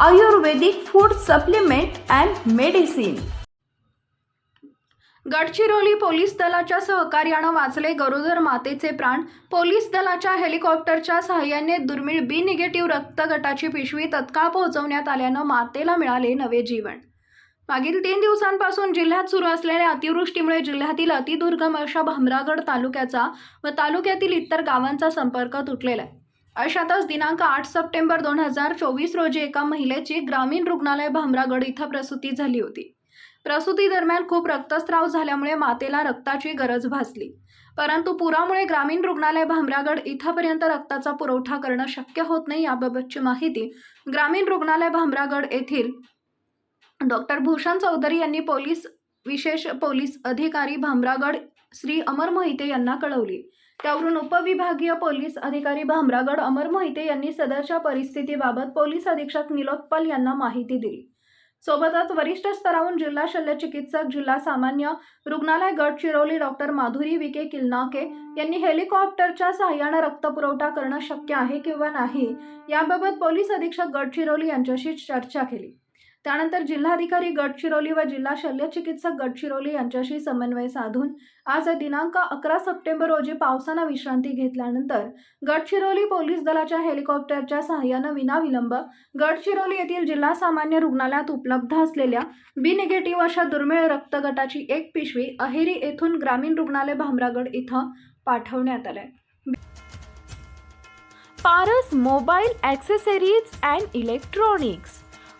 Ayurvedic food supplement and medicine. Gadchiroli police दलाच्या सहकार्यानं वाचले गरोदर मातेचे प्राण. पोलीस दलाच्या हेलिकॉप्टरच्या सहाय्याने दुर्मिळ बी निगेटिव्ह रक्तगटाची पिशवी तत्काळ पोहोचवण्यात आल्यानं मातेला मिळाले नवे जीवन. मागील तीन दिवसांपासून जिल्ह्यात सुरू असलेल्या अतिवृष्टीमुळे जिल्ह्यातील अतिदुर्गम अशा भामरागड तालुक्याचा व तालुक्यातील इतर गावांचा संपर्क तुटलेला आहे. अशातच दिनांक आठ सप्टेंबर दोन हजार चोवीस रोजी एका महिलेची ग्रामीण रुग्णालय भामरागड इथं प्रसूती झाली होती. प्रसूती दरम्यान खूप रक्तस्राव झाल्यामुळे मातेला रक्ताची गरज भासली. परंतु पुरामुळे ग्रामीण रुग्णालय भामरागड इथंपर्यंत रक्ताचा पुरवठा करणं शक्य होत नाही याबाबतची माहिती ग्रामीण रुग्णालय भामरागड येथील डॉक्टर भूषण चौधरी यांनी पोलीस विशेष पोलीस अधिकारी भामरागड श्री अमर मोहिते यांना कळवली. त्यावरून उपविभागीय पोलीस अधिकारी भामरागड अमर मोहिते यांनी सदरच्या परिस्थितीबाबत पोलीस अधीक्षक निलोत्पल यांना माहिती दिली. सोबतच वरिष्ठ स्तरावरून जिल्हा शल्य चिकित्सक जिल्हा सामान्य रुग्णालय गडचिरोली डॉक्टर माधुरी विके किल्नाके यांनी हेलिकॉप्टरच्या सहाय्यानं रक्तपुरवठा करणं शक्य आहे किंवा नाही याबाबत पोलीस अधीक्षक गडचिरोली यांच्याशी चर्चा केली. त्यानंतर जिल्हाधिकारी गडचिरोली व जिल्हा शल्य चिकित्सक गडचिरोली यांच्याशी समन्वय साधून आज दिनांक अकरा सप्टेंबर रोजी पावसानं विश्रांती घेतल्यानंतर गडचिरोली पोलीस दलाच्या हेलिकॉप्टरच्या सहाय्यानं विनाविलंब गडचिरोली येथील जिल्हा सामान्य रुग्णालयात उपलब्ध असलेल्या बी निगेटिव्ह अशा दुर्मिळ रक्तगटाची एक पिशवी अहेरी येथून ग्रामीण रुग्णालय भामरागड इथं पाठवण्यात आलंय. Paras mobile accessories and electronics